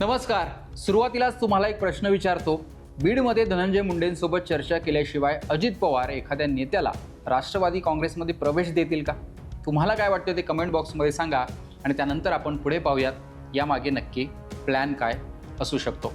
नमस्कार. सुरुवातीलाच तुम्हाला एक प्रश्न विचारतो. बीडमध्ये धनंजय मुंडेंसोबत चर्चा केल्याशिवाय अजित पवार एखाद्या नेत्याला राष्ट्रवादी काँग्रेसमध्ये प्रवेश देतील का? तुम्हाला काय वाटतं ते कमेंट बॉक्समध्ये सांगा आणि त्यानंतर आपण पुढे पाहूयात. यामागे नक्की प्लॅन काय असू शकतो.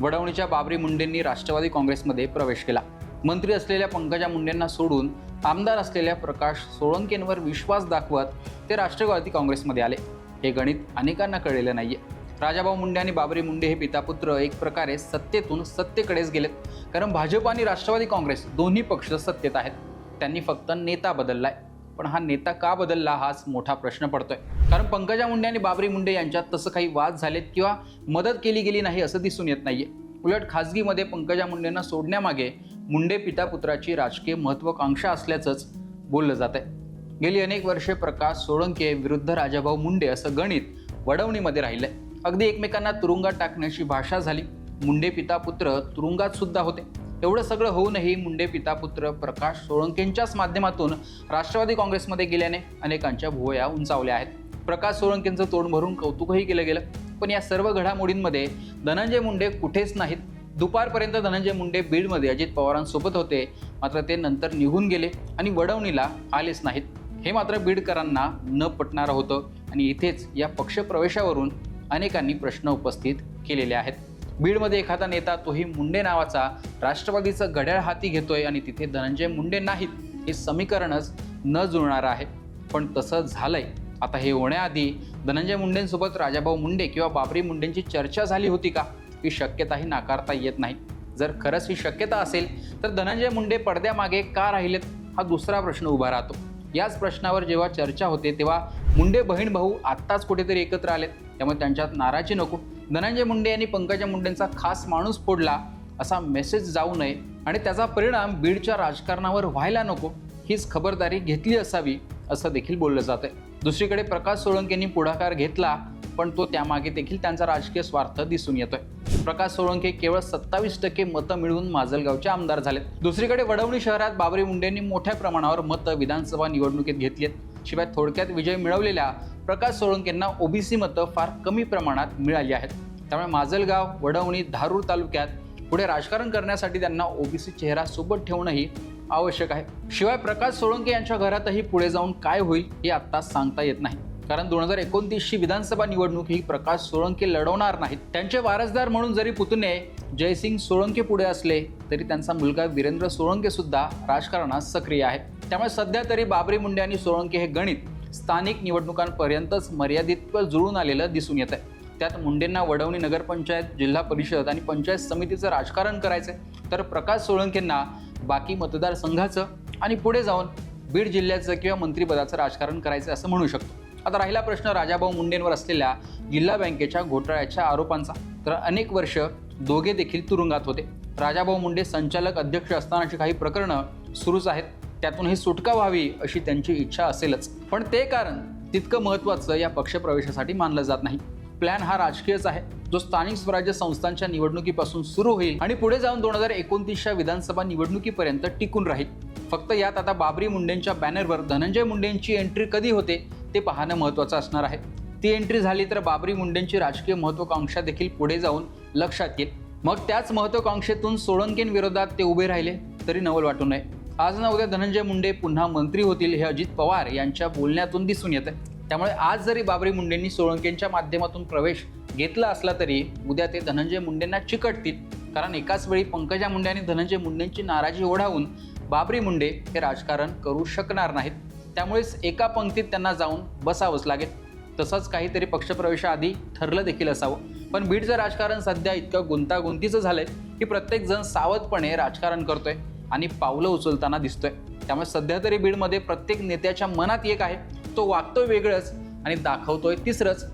वडवणीच्या बाबरी मुंडेंनी राष्ट्रवादी काँग्रेसमध्ये प्रवेश केला. मंत्री असलेल्या पंकजा मुंडेंना सोडून आमदार असलेल्या प्रकाश सोळंकेंवर विश्वास दाखवत ते राष्ट्रवादी काँग्रेसमध्ये आले. हे गणित अनेकांना कळलेलं आहे राजाभाऊ मुंडे आणि बाबरी मुंडे हे पितापुत्र एक प्रकारे सत्तेतून सत्तेकडेच गेलेत. कारण भाजप आणि राष्ट्रवादी काँग्रेस दोन्ही पक्ष सत्तेत आहेत. त्यांनी फक्त नेता बदललाय. पण हा नेता का बदलला हाच मोठा प्रश्न पडतोय. कारण पंकजा मुंडे आणि बाबरी मुंडे यांच्यात तसं काही वाद झालेत किंवा मदत केली गेली नाही असं दिसून येत नाहीये. उलट खासगीमध्ये पंकजा मुंडेंना सोडण्यामागे मुंडे पितापुत्राची राजकीय महत्वाकांक्षा असल्याचंच बोललं जात आहे गेली अनेक वर्षे प्रकाश सोळंके विरुद्ध राजाभाऊ मुंडे असं गणित वडवणीमध्ये राहिलंय. अगदी एकमेकांना तुरुंगात टाकण्याची भाषा झाली. मुंडे पिता पुत्र तुरुंगात सुद्धा होते. एवढं सगळं होऊनही मुंडे पिता पुत्र प्रकाश सोळंकेंच्याच माध्यमातून राष्ट्रवादी काँग्रेसमध्ये गेल्याने अनेकांच्या भुवया उंचावल्या आहेत. प्रकाश सोळंकेंचं तोंड भरून कौतुकही केलं गेलं. पण या सर्व घडामोडींमध्ये धनंजय मुंडे कुठेच नाहीत. दुपारपर्यंत धनंजय मुंडे बीडमध्ये अजित पवारांसोबत होते. मात्र ते नंतर निघून गेले आणि वडवणीला आलेच नाहीत. हे मात्र बीडकरांना न पटणारं होतं. आणि इथेच या पक्षप्रवेशावरून अनेकांनी प्रश्न उपस्थित केलेले आहेत. बीडमध्ये एखादा नेता तोही मुंडे नावाचा राष्ट्रवादीचं घड्याळ हाती घेतोय आणि तिथे धनंजय मुंडे नाहीत हे समीकरणच न जुळणारं आहे. पण तसं झालंय. आता हे होण्याआधी धनंजय मुंडेंसोबत राजाभाऊ मुंडे किंवा बाबरी मुंडेंची चर्चा झाली होती का? ही शक्यताही नाकारता येत नाही. जर खरंच ही शक्यता असेल तर धनंजय मुंडे पडद्यामागे का राहिलेत? हा दुसरा प्रश्न उभा राहतो. याच प्रश्नावर जेव्हा चर्चा होते तेव्हा मुंडे बहीण भाऊ आत्ताच कुठेतरी एकत्र आलेत. त्यामुळे त्यांच्यात नाराजी नको. धनंजय मुंडे यांनी पंकजा मुंडेंचा खास माणूस फोडला असा मेसेज जाऊ नये आणि त्याचा परिणाम बीडच्या राजकारणावर व्हायला नको हीच खबरदारी घेतली असावी असं देखील बोललं जात आहे दुसरीकडे प्रकाश सोळंकेंनी पुढाकार घेतला पण तो त्यामागे देखील त्यांचा राजकीय स्वार्थ दिसून येतोय. प्रकाश सोळंके केवळ सत्तावीस टक्के मतं मिळवून माजलगावचे आमदार झालेत. दुसरीकडे वडवणी शहरात बाबरी मुंडेंनी मोठ्या प्रमाणावर मतं विधानसभा निवडणुकीत घेतली आहेत शिवाय थोडक्यात विजय मिळवलेल्या प्रकाश सोळंकेंना ओबीसी मतं फार कमी प्रमाणात मिळाली आहेत. त्यामुळे माजलगाव वडवणी धारूर तालुक्यात पुढे राजकारण करण्यासाठी त्यांना ओबीसी चेहरा सोबत ठेवणंही आवश्यक आहे. शिवाय प्रकाश सोळंके यांच्या घरातही पुढे जाऊन काय होईल हे आत्ता सांगता येत नाही. कारण दोन हजार एकोणतीसची विधानसभा निवडणूक ही प्रकाश सोळंके लढवणार नाहीत. त्यांचे वारसदार म्हणून जरी पुतणे जयसिंग सोळंके पुढे असले तरी त्यांचा मुलगा वीरेंद्र सोळंके सुद्धा राजकारणात सक्रिय आहे. त्यामुळे सध्या तरी बाबरी मुंडे आणि सोळंके हे गणित स्थानिक निवडणुकांपर्यंतच मर्यादित व जुळून आलेलं दिसून येत आहे त्यात मुंडेंना वडवणी नगरपंचायत जिल्हा परिषद आणि पंचायत समितीचं राजकारण करायचंय. तर प्रकाश सोळंकेंना बाकी मतदारसंघाचं आणि पुढे जाऊन बीड जिल्ह्याचं किंवा मंत्रिपदाचं राजकारण करायचं असं म्हणू शकतो. आता राहिला प्रश्न राजाभाऊ मुंडेंवर असलेल्या जिल्हा बँकेच्या घोटाळ्याच्या आरोपांचा. तर अनेक वर्ष दोघे देखील तुरुंगात होते. राजाभाऊ मुंडे संचालक अध्यक्ष असतानाची काही प्रकरणं सुरूच आहेत. त्यातून ही सुटका व्हावी अशी त्यांची इच्छा असेलच. पण ते कारण तितकं महत्त्वाचं या पक्षप्रवेशासाठी मानलं जात नाही. प्लॅन हा राजकीयच आहे. जो स्थानिक स्वराज्य संस्थांच्या निवडणुकीपासून सुरू होईल आणि पुढे जाऊन दोन हजार एकोणतीसच्या विधानसभा निवडणुकीपर्यंत टिकून राहील. फक्त यात आता बाबरी मुंडेंच्या बॅनरवर धनंजय मुंडेंची एंट्री कधी होते ते पाहणं महत्त्वाचं असणार आहे. ती एंट्री झाली तर बाबरी मुंडेंची राजकीय महत्वाकांक्षा देखील पुढे जाऊन लक्षात येईल. मग त्याच महत्वाकांक्षेतून सोळंकेंविरोधात ते उभे राहिले तरी नवल वाटू नये. आज ना उद्या धनंजय मुंडे पुन्हा मंत्री होतील हे अजित पवार यांच्या बोलण्यातून दिसून येतं त्यामुळे आज जरी बाबरी मुंडेंनी सोळंकेंच्या माध्यमातून प्रवेश घेतला असला तरी उद्या ते धनंजय मुंडेंना चिकटतील. कारण एकाच वेळी पंकजा मुंडे आणि धनंजय मुंडेंची नाराजी ओढावून बाबरी मुंडे हे राजकारण करू शकणार नाहीत. त्यामुळेच एका पंक्तीत त्यांना जाऊन बसावंच लागेल. तसंच काहीतरी पक्षप्रवेशाआधी ठरलं देखील असावं. पण बीडचं राजकारण सध्या इतकं गुंतागुंतीचं झालंय की प्रत्येक जण सावधपणे राजकारण करतोय आणि पावलं उचलताना दिसतोय. त्यामुळे सध्या तरी बीडमध्ये प्रत्येक नेत्याच्या मनात एक आहे तो वागतोय वेगळंच आणि दाखवतोय तिसरंच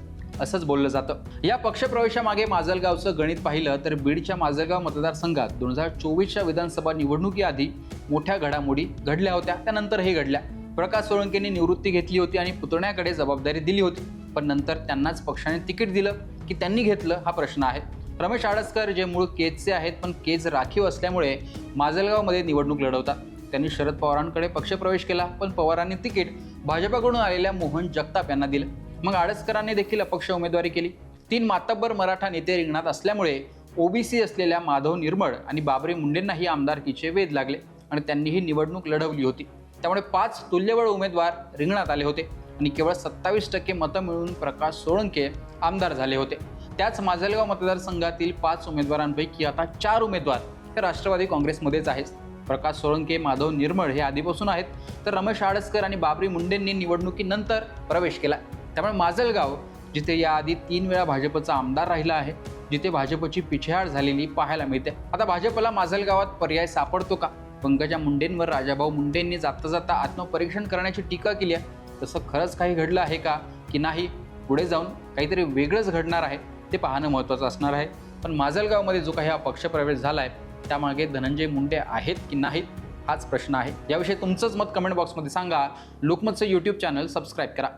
असंच बोललं जातं. या पक्षप्रवेशामागे माजलगावचं गणित पाहिलं तर बीडच्या माजलगाव मतदारसंघात दोन हजार चोवीसच्या विधानसभा निवडणुकीआधी मोठ्या घडामोडी घडल्या होत्या. त्यानंतर हे घडल्या. प्रकाश सोळंकेंनी निवृत्ती घेतली होती आणि पुतण्याकडे जबाबदारी दिली होती. पण नंतर त्यांनाच पक्षाने तिकीट दिलं की त्यांनी घेतलं हा प्रश्न आहे. रमेश आडसकर जे मूळ केजचे आहेत पण केज राखीव असल्यामुळे माजलगावमध्ये निवडणूक लढवतात त्यांनी शरद पवारांकडे पक्षप्रवेश केला पण पवारांनी तिकीट भाजपाकडून आलेल्या मोहन जगताप यांना दिलं. मग आडसकरांनी देखील अपक्ष उमेदवारी केली. तीन मातब्बर मराठा नेते रिंगणात असल्यामुळे ओबीसी असलेल्या माधव निर्मळ आणि बाबरी मुंडेंनाही आमदारकीचे वेध लागले आणि त्यांनी ही निवडणूक लढवली होती. त्यामुळे पाच तुल्यबळ उमेदवार रिंगणात आले होते आणि केवळ सत्तावीस टक्के मतं मिळून प्रकाश सोळंके आमदार झाले होते. त्याच माजलगाव मतदारसंघातील पाच उमेदवारांपैकी आता चार उमेदवार हे राष्ट्रवादी काँग्रेसमध्येच आहेत. प्रकाश सोळंके माधव निर्मळ हे आधीपासून आहेत. तर रमेश आडसकर आणि बाबरी मुंडेंनी निवडणुकीनंतर प्रवेश केला. त्यामुळे माजलगाव जिथे याआधी तीन वेळा भाजपचा आमदार राहिला आहे जिथे भाजपची पिछेहाट झालेली पाहायला मिळते. आता भाजपला माजलगावात पर्याय सापडतो का? पंकजा मुंडेंवर राजाभाऊ मुंडेंनी जाता जाता आत्मपरीक्षण करण्याची टीका केली आहे. तसं खरंच काही घडलं आहे का की नाही पुढे जाऊन काहीतरी वेगळंच घडणार आहे ते पाहणं महत्त्वाचं असणार आहे. पण माजलगावमध्ये जो काही हा पक्षप्रवेश झाला आहे त्यामागे धनंजय मुंडे आहेत की नाहीत हाच प्रश्न आहे. याविषयी तुमचंच मत कमेंट बॉक्समध्ये सांगा. लोकमतचं यूट्यूब चॅनल सबस्क्राईब करा.